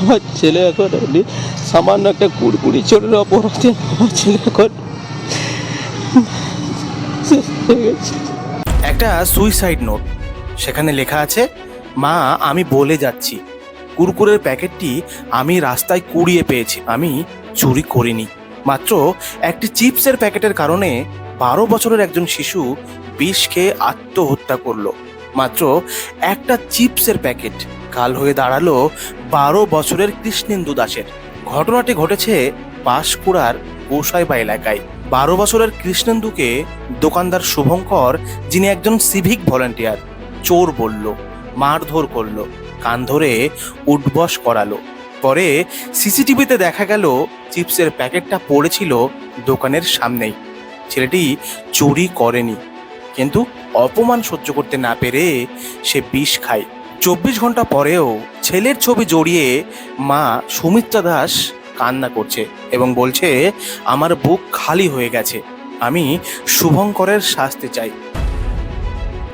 আমার ছেলে এখন এমনি সামান্য একটা কুড়কুড়ি চোরের অপরাধে আমার ছেলে এখন একটা সুইসাইড নোট সেখানে লেখা আছে, মা, আমি বলে যাচ্ছি। কুরকুরের প্যাকেটটি আমি রাস্তায় কুড়িয়ে পেয়েছি। আমি চুরি করিনি। মাত্র একটি চিপসের প্যাকেটের কারণে বারো বছরের একজন শিশু বিষ খেয়ে আত্মহত্যা করল। মাত্র একটা চিপসের প্যাকেট কাল হয়ে দাঁড়াল বারো বছরের কৃষ্ণেন্দু দাসের। ঘটনাটি ঘটেছে পাঁশকুড়ার গোসাইবা এলাকায়। বারো বছরের কৃষ্ণেন্দুকে দোকানদার শুভঙ্কর, যিনি একজন সিভিক ভলেন্টিয়ার, চোর বলল, মারধর করল, কান ধরে উঠবস করালো। পরে সিসিটিভিতে দেখা গেল, চিপসের প্যাকেটটা পড়েছিল দোকানের সামনেই। ছেলেটি চুরি করেনি, কিন্তু অপমান সহ্য করতে না পেরে সে বিষ খায়। চব্বিশ ঘণ্টা পরেও ছেলের ছবি জড়িয়ে মা সুমিত্রা দাস কান্না করছে এবং বলছে, আমার বুক খালি হয়ে গেছে। আমি শুভঙ্করের শাস্তি চাই।